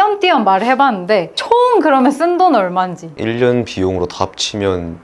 띄엄띄엄 말을 해봤는데 총 그러면 쓴 돈 얼마인지. 1년 비용으로 다 합치면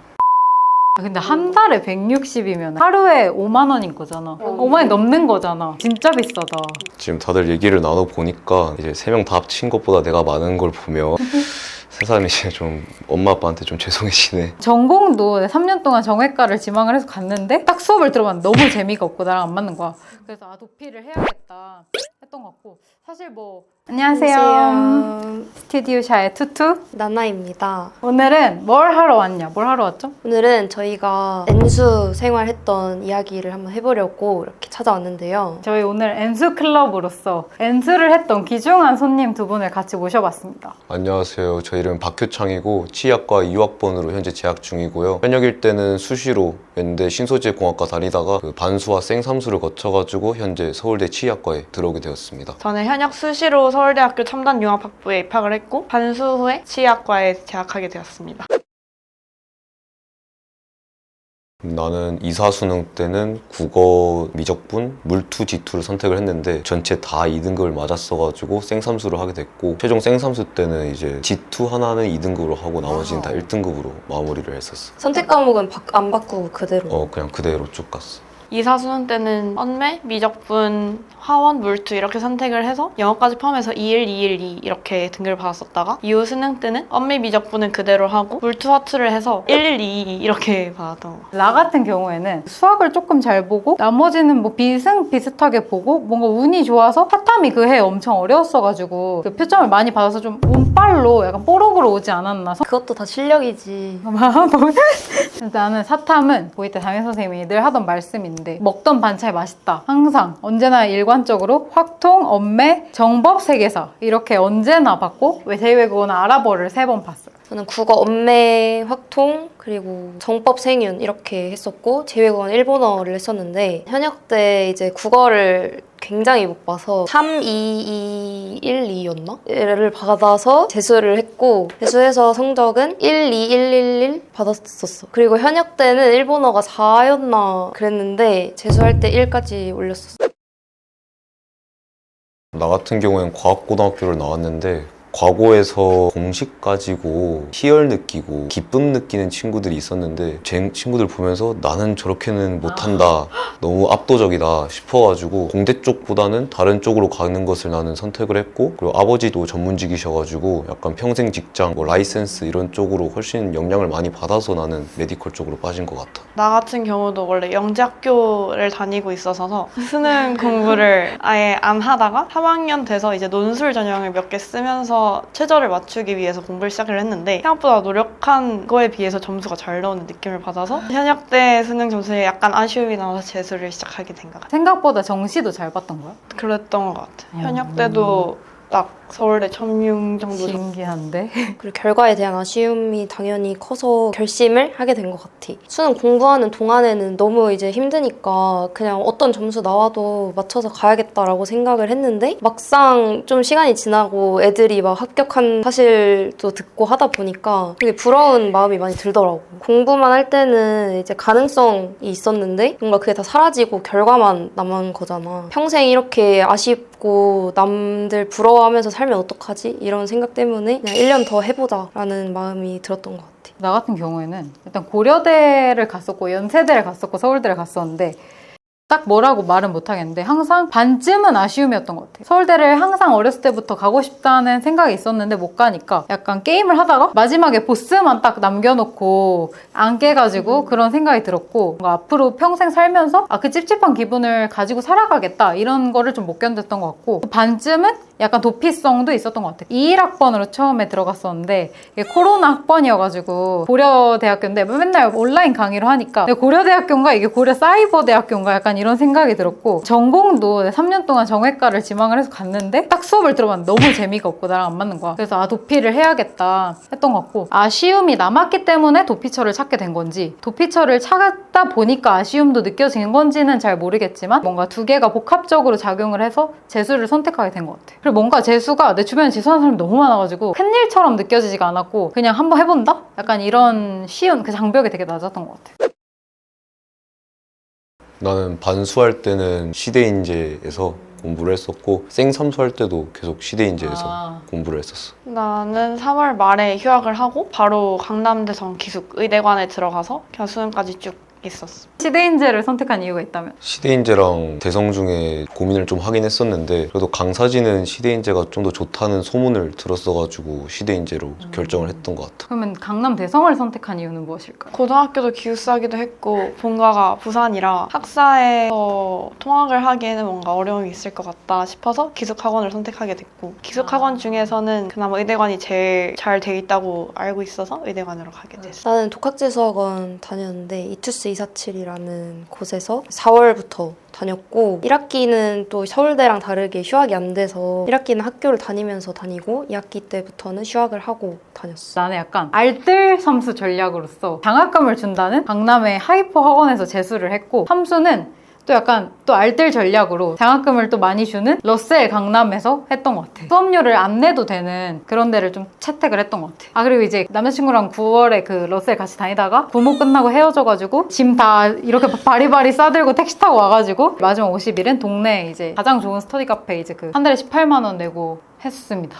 아, 근데 한 달에 160이면 하루에 5만 원인 거잖아. 5만 원 넘는 거잖아. 진짜 비싸다. 지금 다들 얘기를 나눠 보니까 이제 세 명 다 합친 것보다 내가 많은 걸 보며 세상에 이제 좀 엄마 아빠한테 좀 죄송해지네. 전공도 3년 동안 정외과를 지망을 해서 갔는데 딱 수업을 들어봤는데 너무 재미가 없고 나랑 안 맞는 거야. 그래서 아 도피를 해야겠다 했던 것 같고 사실 뭐 안녕하세요 안녕하세요. 스튜디오 샤의 투투 나나입니다. 오늘은 뭘 하러 왔냐 뭘 하러 왔죠? 오늘은 저희가 N수 생활했던 이야기를 한번 해보려고 이렇게 찾아왔는데요. 저희 오늘 N수 클럽으로서 N수를 했던 귀중한 손님 두 분을 같이 모셔봤습니다. 안녕하세요. 저 이름 박효창이고 치의학과 2학번으로 현재 재학 중이고요. 현역일 때는 수시로 연대 신소재 공학과 다니다가 그 반수와 생삼수를 거쳐가지고 현재 서울대 치의학과에 들어오게 되었습니다. 저는 현역 수시로 서울대학교 첨단융합학부에 입학을 했고 반수 후에 치의학과에 재학하게 되었습니다. 나는 이사 수능 때는 국어 미적분, 물투, 지투를 선택을 했는데 전체 다 2등급을 맞았어가지고 생삼수를 하게 됐고 최종 생삼수 때는 이제 지투 하나는 2등급으로 하고 나머지는 다 1등급으로 마무리를 했었어. 선택 과목은 바- 안 바꾸고 그대로. 어 그냥 그대로 쭉 갔어. 이사 수능 때는 언매, 미적분, 화원, 물투 이렇게 선택을 해서 영어까지 포함해서 21, 212 이렇게 등급을 받았었다가 이후 수능 때는 언매, 미적분은 그대로 하고 물투, 화투를 해서 1122 이렇게 받았던 거. 나 같은 경우에는 수학을 조금 잘 보고 나머지는 뭐 비승 비슷하게 보고 뭔가 운이 좋아서 사탐이 그 해 엄청 어려웠어가지고 그 표점을 많이 받아서 좀 운빨로 약간 뽀록으로 오지 않았나 그것도 다 실력이지. 나는 사탐은 보이 때 담임 선생님이 늘 하던 말씀인데 먹던 반찬이 맛있다. 항상 언제나 일관적으로 확통, 엄매, 정법 세계사 이렇게 언제나 받고 왜 제외국어는 아랍어를 세 번 봤어요. 저는 국어 엄매, 확통, 그리고 정법 생윤 이렇게 했었고 제외국어는 일본어를 했었는데 현역 때 이제 국어를 굉장히 못 봐서 32212였나? 를 받아서 재수를 했고 재수해서 성적은 12111 받았었어. 그리고 현역 때는 일본어가 4였나 그랬는데 재수할 때 1까지 올렸었어. 나 같은 경우엔 과학고등학교를 나왔는데 과거에서 공식 가지고 희열 느끼고 기쁨 느끼는 친구들이 있었는데 제 친구들 보면서 나는 저렇게는 못한다. 너무 압도적이다 싶어가지고 공대 쪽보다는 다른 쪽으로 가는 것을 나는 선택을 했고 그리고 아버지도 전문직이셔가지고 약간 평생 직장 뭐 라이센스 이런 쪽으로 훨씬 영향을 많이 받아서 나는 메디컬 쪽으로 빠진 것 같아. 나 같은 경우도 원래 영재학교를 다니고 있어서 수능 공부를 아예 안 하다가 3학년 돼서 이제 논술 전형을 몇 개 쓰면서 최저를 맞추기 위해서 공부를 시작을 했는데 생각보다 노력한 거에 비해서 점수가 잘 나오는 느낌을 받아서 현역 때 수능 점수에 약간 아쉬움이 나와서 재수를 시작하게 된 것 같아요. 생각보다 정시도 잘 봤던 거야? 그랬던 것 같아요. 음. 현역 때도 딱 서울대 첨융 정도 점- 신기한데? 그리고 결과에 대한 아쉬움이 당연히 커서 결심을 하게 된 것 같아. 수능 공부하는 동안에는 너무 이제 힘드니까 그냥 어떤 점수 나와도 맞춰서 가야겠다라고 생각을 했는데 막상 좀 시간이 지나고 애들이 막 합격한 사실도 듣고 하다 보니까 되게 부러운 마음이 많이 들더라고. 공부만 할 때는 이제 가능성이 있었는데 뭔가 그게 다 사라지고 결과만 남은 거잖아. 평생 이렇게 아쉽고 남들 부러워하면서 살면 어떡하지? 이런 생각 때문에 그냥 1년 더 해보자 라는 마음이 들었던 것 같아. 나 같은 경우에는 일단 고려대를 갔었고 연세대를 갔었고 서울대를 갔었는데 딱 뭐라고 말은 못 하겠는데 항상 반쯤은 아쉬움이었던 것 같아. 서울대를 항상 어렸을 때부터 가고 싶다는 생각이 있었는데 못 가니까 약간 게임을 하다가 마지막에 보스만 딱 남겨놓고 안 깨가지고 그런 생각이 들었고 뭔가 앞으로 평생 살면서 아 그 찝찝한 기분을 가지고 살아가겠다 이런 거를 좀 못 견뎠던 것 같고 반쯤은 약간 도피성도 있었던 것 같아. 21학번으로 처음에 들어갔었는데 이게 코로나 학번이어가지고 고려대학교인데 맨날 온라인 강의로 하니까 고려대학교인가 이게 고려 사이버대학교인가 약간 이런 생각이 들었고 전공도 3년 동안 정외과를 지망을 해서 갔는데 딱 수업을 들어봤는데 너무 재미가 없고 나랑 안 맞는 거야. 그래서 아 도피를 해야겠다 했던 것 같고 아쉬움이 남았기 때문에 도피처를 찾게 된 건지 도피처를 찾다 보니까 아쉬움도 느껴지는 건지는 잘 모르겠지만 뭔가 두 개가 복합적으로 작용을 해서 재수를 선택하게 된 것 같아. 그리고 뭔가 재수가 내 주변에 재수하는 사람이 너무 많아가지고 큰일처럼 느껴지지가 않았고 그냥 한번 해본다? 약간 이런 쉬운 그 장벽이 되게 낮았던 것 같아. 나는 반수할 때는 시대인재에서 공부를 했었고 생삼수 할 때도 계속 시대인재에서 아. 공부를 했었어. 나는 3월 말에 휴학을 하고 바로 강남대성 기숙 의대관에 들어가서 그냥 수능까지 쭉 있었어. 시대인재를 선택한 이유가 있다면? 시대인재랑 대성 중에 고민을 좀 하긴 했었는데 그래도 강사진은 시대인재가 좀 더 좋다는 소문을 들었어가지고 시대인재로 결정을 했던 것 같아. 그러면 강남 대성을 선택한 이유는 무엇일까요? 고등학교도 기숙사기도 했고 본가가 부산이라 학사에서 통학을 하기에는 뭔가 어려움이 있을 것 같다 싶어서 기숙학원을 선택하게 됐고 기숙학원 중에서는 그나마 의대관이 제일 잘 돼 있다고 알고 있어서 의대관으로 가게 됐어. 나는 독학재수학원 다녔는데 이투스 247이라는 곳에서 4월부터 다녔고 1학기는 또 서울대랑 다르게 휴학이 안 돼서 1학기는 학교를 다니면서 다니고 2학기 때부터는 휴학을 하고 다녔어. 나는 약간 알뜰 삼수 전략으로서 장학금을 준다는 강남의 하이퍼 학원에서 재수를 했고 삼수는 또 약간 또 알뜰 전략으로 장학금을 또 많이 주는 러셀 강남에서 했던 것 같아. 수업료를 안 내도 되는 그런 데를 좀 채택을 했던 것 같아. 아 그리고 이제 남자친구랑 9월에 그 러셀 같이 다니다가 부모 끝나고 헤어져가지고 짐 다 이렇게 바리바리 싸들고 택시 타고 와가지고 마지막 50일은 동네 이제 가장 좋은 스터디 카페 이제 그 한 달에 18만 원 내고 했습니다.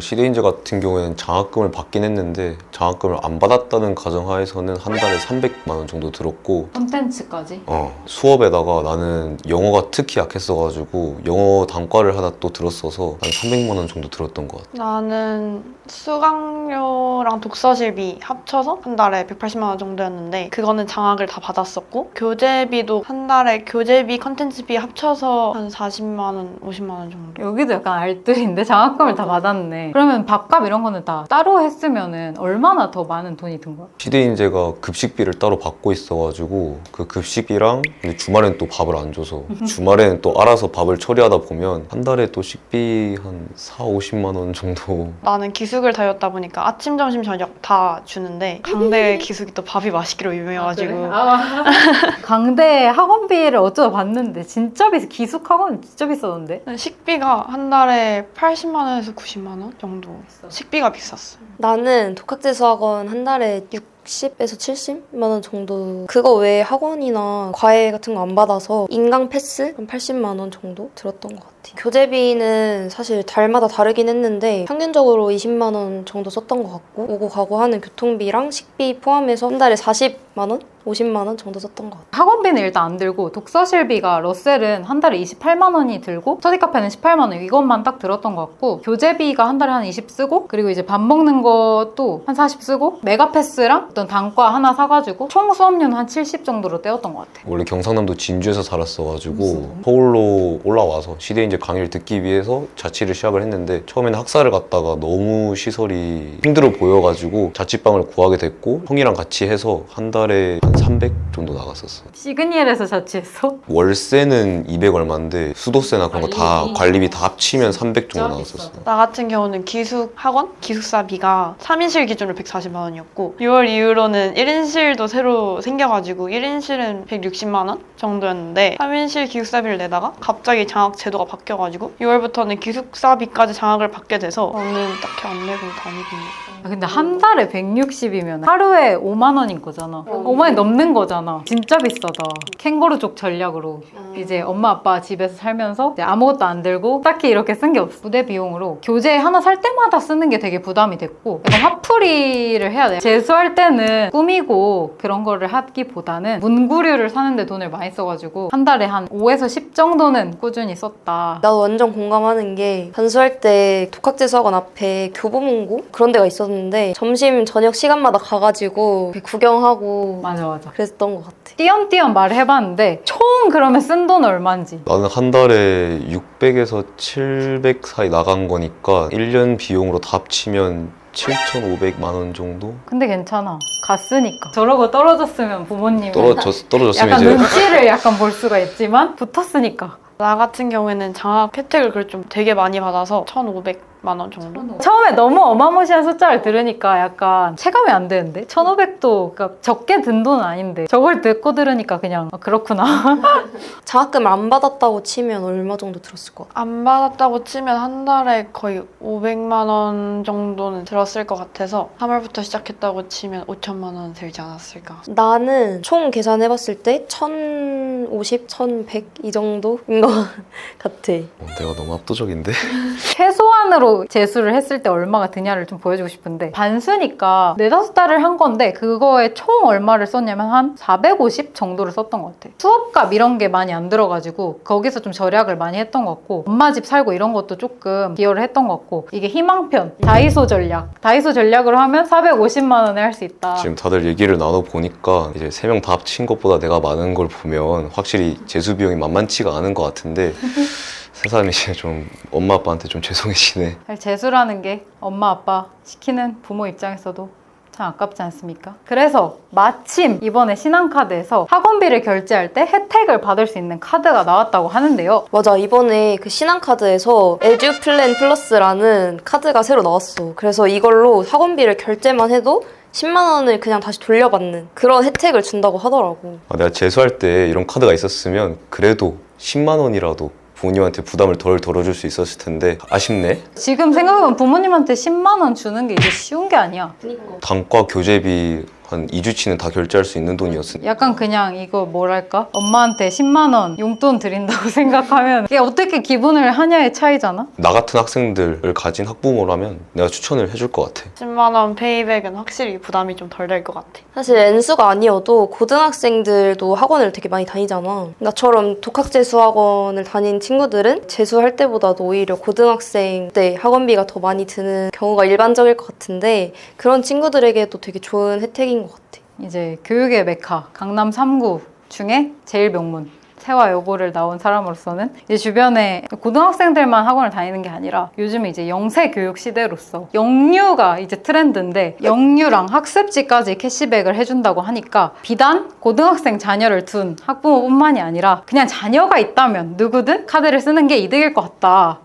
시대인재 같은 경우에는 장학금을 받긴 했는데 장학금을 안 받았다는 가정하에서는 한 달에 300만 원 정도 들었고 콘텐츠까지. 어, 수업에다가 나는 영어가 특히 약했어가지고 영어 단과를 하나 또 들었어서 한 300만 원 정도 들었던 것 같아. 나는 수강료랑 독서실비 합쳐서 한 달에 180만 원 정도였는데 그거는 장학을 다 받았었고 교재비도 한 달에 교재비, 컨텐츠비 합쳐서 한 40만 원, 50만 원 정도. 여기도 약간 알뜰인데 장학금을 다 받았네. 그러면 밥값 이런 거는 다 따로 했으면은 얼마나 더 많은 돈이 든 거야? 시대인재가 급식비를 따로 받고 있어가지고 그 급식비랑 근데 주말엔 또 밥을 안 줘서 주말에는 또 알아서 밥을 처리하다 보면 한 달에 또 식비 한 4, 50만 원 정도. 나는 기숙을 다녔다 보니까 아침, 점심, 저녁 다 주는데 강대 기숙이 또 밥이 맛있기로 유명해가지고. 강대 학원비를 어쩌다 봤는데 진짜 비싸. 기숙 학원 진짜 비싸던데. 식비가 한 달에 80만 원에서 90만 원 정도 식비가 비쌌어. 나는 독학재 수학원 한 달에 60에서 70만 원 정도 그거 외에 학원이나 과외 같은 거 안 받아서 인강 패스 한 80만 원 정도 들었던 것 같아. 교재비는 사실 달마다 다르긴 했는데 평균적으로 20만 원 정도 썼던 것 같고 오고 가고 하는 교통비랑 식비 포함해서 한 달에 40만 원? 50만 원 정도 썼던 것 같아. 학원비는 일단 안 들고 독서실비가 러셀은 한 달에 28만 원이 들고 스터디 카페는 18만 원 이것만 딱 들었던 것 같고 교재비가 한 달에 한 20 쓰고 그리고 이제 밥 먹는 것도 한 40 쓰고 메가패스랑 어떤 단과 하나 사가지고 총 수업료는 한 70 정도로 떼었던 것 같아. 원래 경상남도 진주에서 살았어가지고 서울로 올라와서 시대인재 강의를 듣기 위해서 자취를 시작을 했는데 처음에는 학사를 갔다가 너무 시설이 힘들어 보여가지고 자취방을 구하게 됐고 형이랑 같이 해서 한 달에 한 300 정도 나갔었어 시그니엘에서 자취했어? 월세는 200 얼마인데 수도세나 그런 거 다 관리비. 관리비 다 합치면 300 정도 나갔었어. 나 같은 경우는 기숙 학원 기숙사비가 3인실 기준으로 140만 원이었고 6월 이후로는 1인실도 새로 생겨가지고 1인실은 160만 원 정도였는데 3인실 기숙사비를 내다가 갑자기 장학 제도가 바뀌어가지고 6월부터는 기숙사비까지 장학을 받게 돼서 저는 딱히 안 내고 다니고 있는 아, 근데 한 달에 160이면 하루에 5만 원인 거잖아. 5만 원이 넘는 거잖아. 진짜 비싸다. 캥거루족 전략으로 이제 엄마 아빠 집에서 살면서 이제 아무것도 안 들고 딱히 이렇게 쓴 게 없어. 부대 비용으로 교재 하나 살 때마다 쓰는 게 되게 부담이 됐고 약간 화풀이를 해야 돼. 재수할 때는 꾸미고 그런 거를 하기보다는 문구류를 사는데 돈을 많이 써가지고 한 달에 한 5에서 10 정도는 꾸준히 썼다. 나도 완전 공감하는 게 단수할 때 독학재수학원 앞에 교보문고 그런 데가 있었는데 점심 저녁 시간마다 가가지고 구경하고 맞아 맞아. 그랬던 것 같아. 띄엄띄엄 말을 해봤는데 총 그러면 쓴 돈 얼마인지 나는 한 달에 600에서 700 사이 나간 거니까 1년 비용으로 다 합치면 7,500만 원 정도? 근데 괜찮아. 갔으니까. 저러고 떨어졌으면 부모님은 떨어졌, 떨어졌으면 약간 이제 눈치를 약간 볼 수가 있지만 붙었으니까. 나 같은 경우에는 장학 혜택을 그걸 좀 되게 많이 받아서 1,500 만 원 정도? 처음에 너무 어마무시한 숫자를 들으니까 약간 체감이 안 되는데 1,500도 그러니까 적게 든 돈은 아닌데 저걸 듣고 들으니까 그냥 아, 그렇구나. 장학금을 안 받았다고 치면 얼마 정도 들었을 것 같아? 안 받았다고 치면 한 달에 거의 500만 원 정도는 들었을 것 같아서 3월부터 시작했다고 치면 5천만 원 들지 않았을까. 나는 총 계산해봤을 때1,500 1050, 1100 이 정도인 것 같아. 어, 내가 너무 압도적인데? 최소 한으로 재수를 했을 때 얼마가 드냐를 좀 보여주고 싶은데 반수니까 네다섯 달을 한 건데 그거에 총 얼마를 썼냐면 한 450 정도를 썼던 것 같아. 수업값 이런 게 많이 안 들어가지고 거기서 좀 절약을 많이 했던 것 같고 엄마 집 살고 이런 것도 조금 기여를 했던 것 같고 이게 희망편 다이소 전략. 다이소 전략으로 하면 450만 원에 할 수 있다. 지금 다들 얘기를 나눠보니까 이제 세 명 다 합친 것보다 내가 많은 걸 보면 확실히 재수 비용이 만만치가 않은 것 같은데 세상에 이제 좀 엄마 아빠한테 좀 죄송해지네. 사실 재수라는 게 엄마 아빠 시키는 부모 입장에서도 참 아깝지 않습니까? 그래서 마침 이번에 신한카드에서 학원비를 결제할 때 혜택을 받을 수 있는 카드가 나왔다고 하는데요. 맞아 이번에 그 신한카드에서 에듀플랜 플러스라는 카드가 새로 나왔어. 그래서 이걸로 학원비를 결제만 해도 10만 원을 그냥 다시 돌려받는 그런 혜택을 준다고 하더라고. 아, 내가 재수할 때 이런 카드가 있었으면 그래도 10만 원이라도 부모님한테 부담을 덜 덜어줄 수 있었을 텐데 아쉽네. 지금 생각해보면 부모님한테 10만 원 주는 게 이제 쉬운 게 아니야. 단과 교재비 한 2주치는 다 결제할 수 있는 돈이었으니 약간 그냥 이거 뭐랄까? 엄마한테 10만 원 용돈 드린다고 생각하면 이게 어떻게 기분을 하냐의 차이잖아? 나 같은 학생들을 가진 학부모라면 내가 추천을 해줄 것 같아. 10만 원 페이백은 확실히 부담이 좀 덜 될 것 같아. 사실 N수가 아니어도 고등학생들도 학원을 되게 많이 다니잖아. 나처럼 독학재수 학원을 다닌 친구들은 재수할 때보다도 오히려 고등학생 때 학원비가 더 많이 드는 경우가 일반적일 것 같은데 그런 친구들에게도 되게 좋은 혜택인 것 같아. 이제 교육의 메카 강남 3구 중에 제일 명문 세와 여고를 나온 사람으로서는 이제 주변에 고등학생들만 학원을 다니는 게 아니라 요즘에 이제 영세 교육 시대로서 영유가 이제 트렌드인데 영유랑 학습지까지 캐시백을 해준다고 하니까 비단 고등학생 자녀를 둔 학부모뿐만이 아니라 그냥 자녀가 있다면 누구든 카드를 쓰는 게 이득일 것 같다.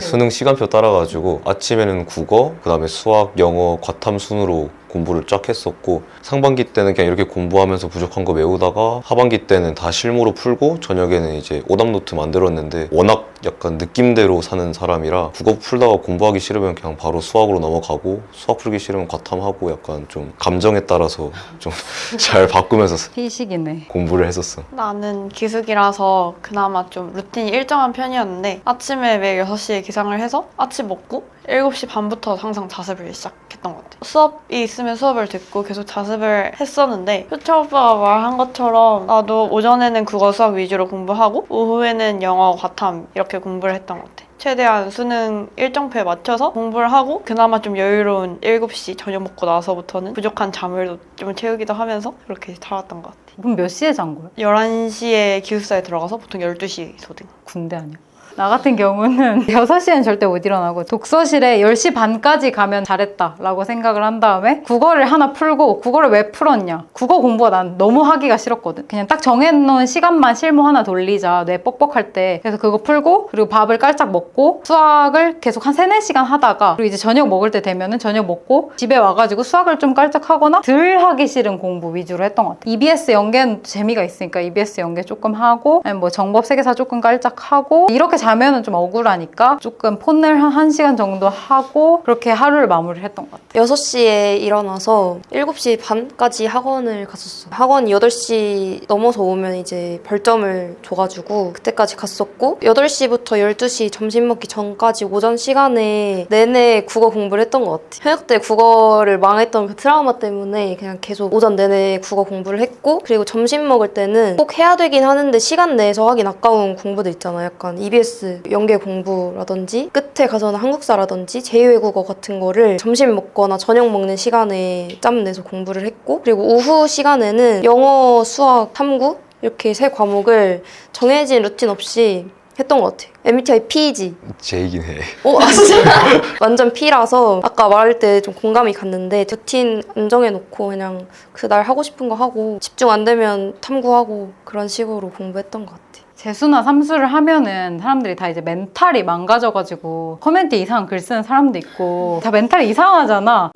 수능 시간표 따라가지고 아침에는 국어, 그 다음에 수학, 영어, 과탐 순으로 공부를 쫙 했었고 상반기 때는 그냥 이렇게 공부하면서 부족한 거 외우다가 하반기 때는 다 실무로 풀고 저녁에는 이제 오답 노트 만들었는데 워낙 약간 느낌대로 사는 사람이라 국어 풀다가 공부하기 싫으면 그냥 바로 수학으로 넘어가고 수학 풀기 싫으면 과탐하고 약간 좀 감정에 따라서 좀 잘 바꾸면서 피식이네. 공부를 했었어. 나는 기숙이라서 그나마 좀 루틴이 일정한 편이었는데 아침에 매일 6시에 기상을 해서 아침 먹고 7시 반부터 항상 자습을 시작했던 것 같아. 수업이 있으면 수업을 듣고 계속 자습을 했었는데 효철 오빠가 말한 것처럼 나도 오전에는 국어 수학 위주로 공부하고 오후에는 영어 과탐 이렇게 공부를 했던 것 같아. 최대한 수능 일정표에 맞춰서 공부를 하고 그나마 좀 여유로운 7시 저녁 먹고 나서부터는 부족한 잠을 좀 채우기도 하면서 그렇게 살았던 것 같아. 그럼 몇 시에 잔 거야? 11시에 기숙사에 들어가서 보통 12시 소등. 군대 아니야? 나 같은 경우는 6시엔 절대 못 일어나고 독서실에 10시 반까지 가면 잘했다 라고 생각을 한 다음에 국어를 하나 풀고 국어를 왜 풀었냐? 국어 공부가 난 너무 하기가 싫었거든. 그냥 딱 정해놓은 시간만 실무 하나 돌리자. 뇌 뻑뻑할 때. 그래서 그거 풀고 그리고 밥을 깔짝 먹고 수학을 계속 한 3, 4시간 하다가 그리고 이제 저녁 먹을 때 되면은 저녁 먹고 집에 와가지고 수학을 좀 깔짝 하거나 덜 하기 싫은 공부 위주로 했던 것 같아. EBS 연계는 재미가 있으니까 EBS 연계 조금 하고 뭐 정법 세계사 조금 깔짝 하고 이렇게 자면은 좀 억울하니까 조금 폰을 한 1시간 정도 하고 그렇게 하루를 마무리를 했던 것 같아 6시에 일어나서 7시 반까지 학원을 갔었어. 학원이 8시 넘어서 오면 이제 벌점을 줘가지고 그때까지 갔었고 8시부터 12시 점심 먹기 전까지 오전 시간에 내내 국어 공부를 했던 것 같아. 현역 때 국어를 망했던 그 트라우마 때문에 그냥 계속 오전 내내 국어 공부를 했고 그리고 점심 먹을 때는 꼭 해야 되긴 하는데 시간 내에서 하긴 아까운 공부도 있잖아. 약간 EBS 연계 공부라든지 끝에 가서는 한국사라든지 제2외국어 같은 거를 점심 먹거나 저녁 먹는 시간에 짬 내서 공부를 했고 그리고 오후 시간에는 영어, 수학, 탐구 이렇게 세 과목을 정해진 루틴 없이 했던 것 같아. MBTI P지. 제이긴 해. 오, 아, 진짜? 완전 P라서 아까 말할 때 좀 공감이 갔는데 루틴 안 정해놓고 그냥 그날 하고 싶은 거 하고 집중 안 되면 탐구하고 그런 식으로 공부했던 것 같아. 재수나 삼수를 하면은 사람들이 다 이제 멘탈이 망가져가지고 커뮤니티 이상한 글 쓰는 사람도 있고 다 멘탈이 이상하잖아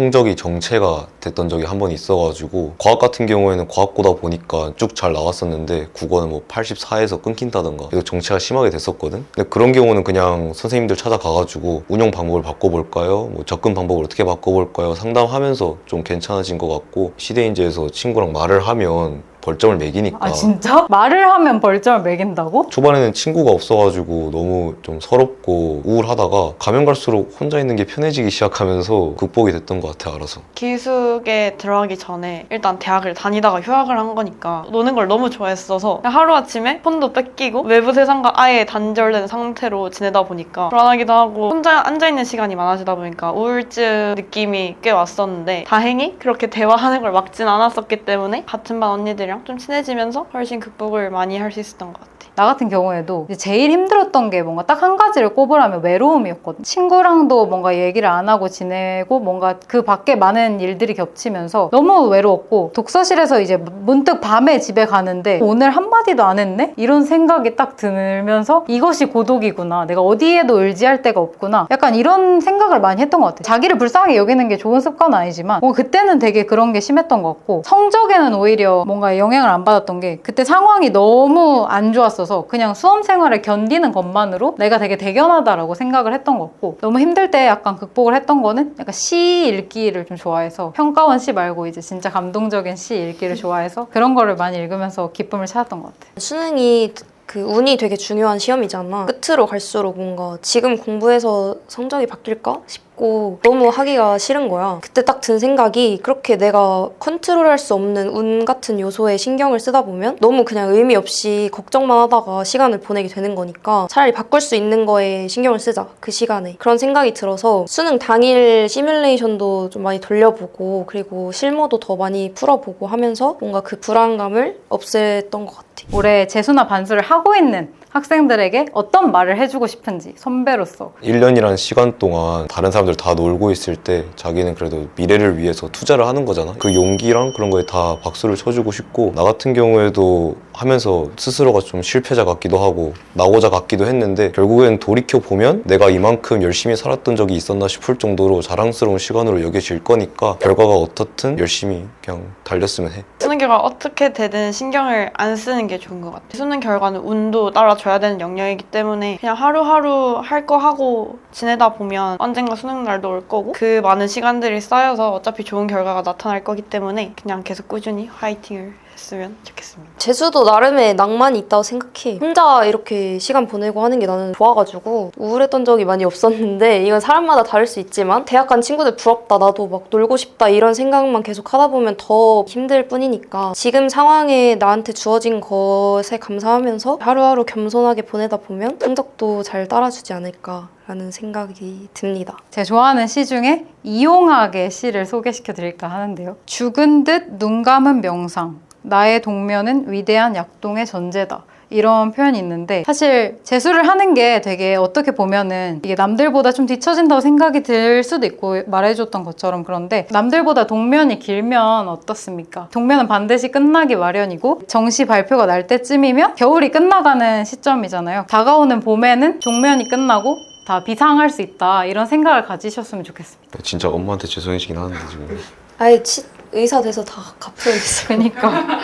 성적이 정체가 됐던 적이 한 번 있어가지고 과학 같은 경우에는 과학고다 보니까 쭉 잘 나왔었는데 국어는 뭐 84에서 끊긴다던가 이거 정체가 심하게 됐었거든 근데 그런 경우는 그냥 선생님들 찾아가가지고 운영 방법을 바꿔볼까요? 뭐 접근 방법을 어떻게 바꿔볼까요? 상담하면서 좀 괜찮아진 것 같고 시대인재에서 친구랑 말을 하면 벌점을 매기니까 아 진짜? 말을 하면 벌점을 매긴다고? 초반에는 친구가 없어가지고 너무 좀 서럽고 우울하다가 가면 갈수록 혼자 있는 게 편해지기 시작하면서 극복이 됐던 것 같아 알아서 기숙에 들어가기 전에 일단 대학을 다니다가 휴학을 한 거니까 노는 걸 너무 좋아했어서 그냥 하루아침에 폰도 뺏기고 외부 세상과 아예 단절된 상태로 지내다 보니까 불안하기도 하고 혼자 앉아있는 시간이 많아지다 보니까 우울증 느낌이 꽤 왔었는데 다행히 그렇게 대화하는 걸 막진 않았었기 때문에 같은 반 언니들이랑 좀 친해지면서 훨씬 극복을 많이 할 수 있었던 것 같아. 나 같은 경우에도 제일 힘들었던 게 뭔가 딱 한 가지를 꼽으라면 외로움이었거든. 친구랑도 뭔가 얘기를 안 하고 지내고 뭔가 그 밖에 많은 일들이 겹치면서 너무 외로웠고 독서실에서 이제 문득 밤에 집에 가는데 오늘 한마디도 안 했네? 이런 생각이 딱 들면서 이것이 고독이구나. 내가 어디에도 의지할 데가 없구나. 약간 이런 생각을 많이 했던 것 같아. 자기를 불쌍하게 여기는 게 좋은 습관은 아니지만 뭐 그때는 되게 그런 게 심했던 것 같고 성적에는 오히려 뭔가 영향을 안 받았던 게 그때 상황이 너무 안 좋았어 서 그냥 수험 생활을 견디는 것만으로 내가 되게 대견하다라고 생각을 했던 것 같고 너무 힘들 때 약간 극복을 했던 거는 약간 시 읽기를 좀 좋아해서 평가원 시 말고 이제 진짜 감동적인 시 읽기를 좋아해서 그런 거를 많이 읽으면서 기쁨을 찾았던 것 같아. 수능이 그 운이 되게 중요한 시험이잖아. 끝으로 갈수록 뭔가 지금 공부해서 성적이 바뀔까 싶 고 너무 하기가 싫은 거야. 그때 딱 든 생각이 그렇게 내가 컨트롤할 수 없는 운 같은 요소에 신경을 쓰다 보면 너무 그냥 의미 없이 걱정만 하다가 시간을 보내게 되는 거니까 차라리 바꿀 수 있는 거에 신경을 쓰자. 그 시간에. 그런 생각이 들어서 수능 당일 시뮬레이션도 좀 많이 돌려보고 그리고 실무도 더 많이 풀어보고 하면서 뭔가 그 불안감을 없앴던 것 같아. 올해 재수나 반수를 하고 있는 학생들에게 어떤 말을 해주고 싶은지 선배로서 1년이란 시간 동안 다른 사람 들 다 놀고 있을 때 자기는 그래도 미래를 위해서 투자를 하는 거잖아 그 용기랑 그런 거에 다 박수를 쳐주고 싶고 나 같은 경우에도 하면서 스스로가 좀 실패자 같기도 하고 나고자 같기도 했는데 결국엔 돌이켜 보면 내가 이만큼 열심히 살았던 적이 있었나 싶을 정도로 자랑스러운 시간으로 여겨질 거니까 결과가 어떻든 열심히 그냥 달렸으면 해 수능 결과 어떻게 되든 신경을 안 쓰는 게 좋은 것 같아요. 수능 결과는 운도 따라줘야 되는 영역이기 때문에 그냥 하루하루 할 거 하고 지내다 보면 언젠가 수능 날도 올 거고 그 많은 시간들이 쌓여서 어차피 좋은 결과가 나타날 거기 때문에 그냥 계속 꾸준히 화이팅을 했으면 좋겠습니다. 재수도 나름의 낭만이 있다고 생각해. 혼자 이렇게 시간 보내고 하는 게 나는 좋아가지고 우울했던 적이 많이 없었는데 이건 사람마다 다를 수 있지만 대학 간 친구들 부럽다 나도 막 놀고 싶다 이런 생각만 계속 하다 보면 더 힘들 뿐이니까 지금 상황에 나한테 주어진 것에 감사하면서 하루하루 겸손하게 보내다 보면 성적도 잘 따라주지 않을까 라는 생각이 듭니다. 제가 좋아하는 시 중에 이용학의 시를 소개시켜 드릴까 하는데요. 죽은 듯 눈 감은 명상. 나의 동면은 위대한 약동의 전제다. 이런 표현이 있는데 사실 재수를 하는 게 되게 어떻게 보면은 이게 남들보다 좀 뒤처진다고 생각이 들 수도 있고 말해줬던 것처럼 그런데 남들보다 동면이 길면 어떻습니까? 동면은 반드시 끝나기 마련이고 정시 발표가 날 때쯤이면 겨울이 끝나가는 시점이잖아요. 다가오는 봄에는 종면이 끝나고 다 비상할 수 있다 이런 생각을 가지셨으면 좋겠습니다. 진짜 엄마한테 죄송해지긴 하는데 지금 아예 치, 의사 돼서 다 갚으면 됐어. 그니까